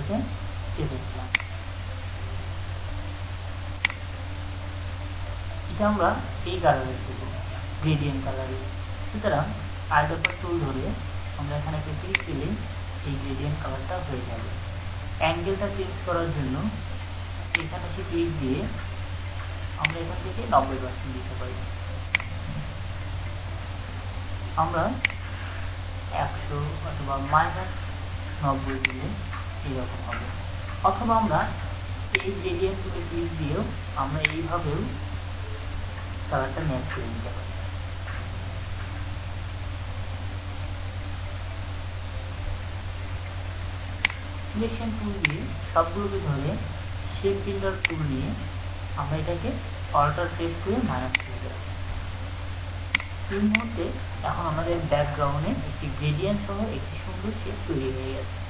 এটা চেপে দিলাম এটা আমরা এই কালারের দেবো গ্রেডিয়েন্ট কালারে সুতরাং আয়তকার টুল ধরে আমরা এখানে একটা ক্লিক দিলে এই গ্রেডিয়েন্ট কালারটা হয়ে যাবে। অ্যাঙ্গেলটা চেঞ্জ করার জন্য এখানে সে ক্লিক দিয়ে আমরা এখান থেকে নব্বই পার্সেন্ট দিতে পারি। আমরা একশো অথবা মাইনাস নব্বই দিলে হবে? অথবা আমরা এই গ্রেডিয়েন্টগুলো ক্লিক দিয়েও আমরা এইভাবেও কালারটা ম্যাচ করে নিতে পারি। সিলেকশন টুল দিয়ে সবগুলোকে ধরে শেপ বিল্ডার টুল নিয়ে আমরা এটাকে অল্টার করে মাইনাস করে দেবো। এই মুহূর্তে এখন আমাদের ব্যাকগ্রাউন্ডে একটি গ্রেডিয়েন্ট সহ একটি সুন্দর শেপ তৈরি হয়ে গেছে।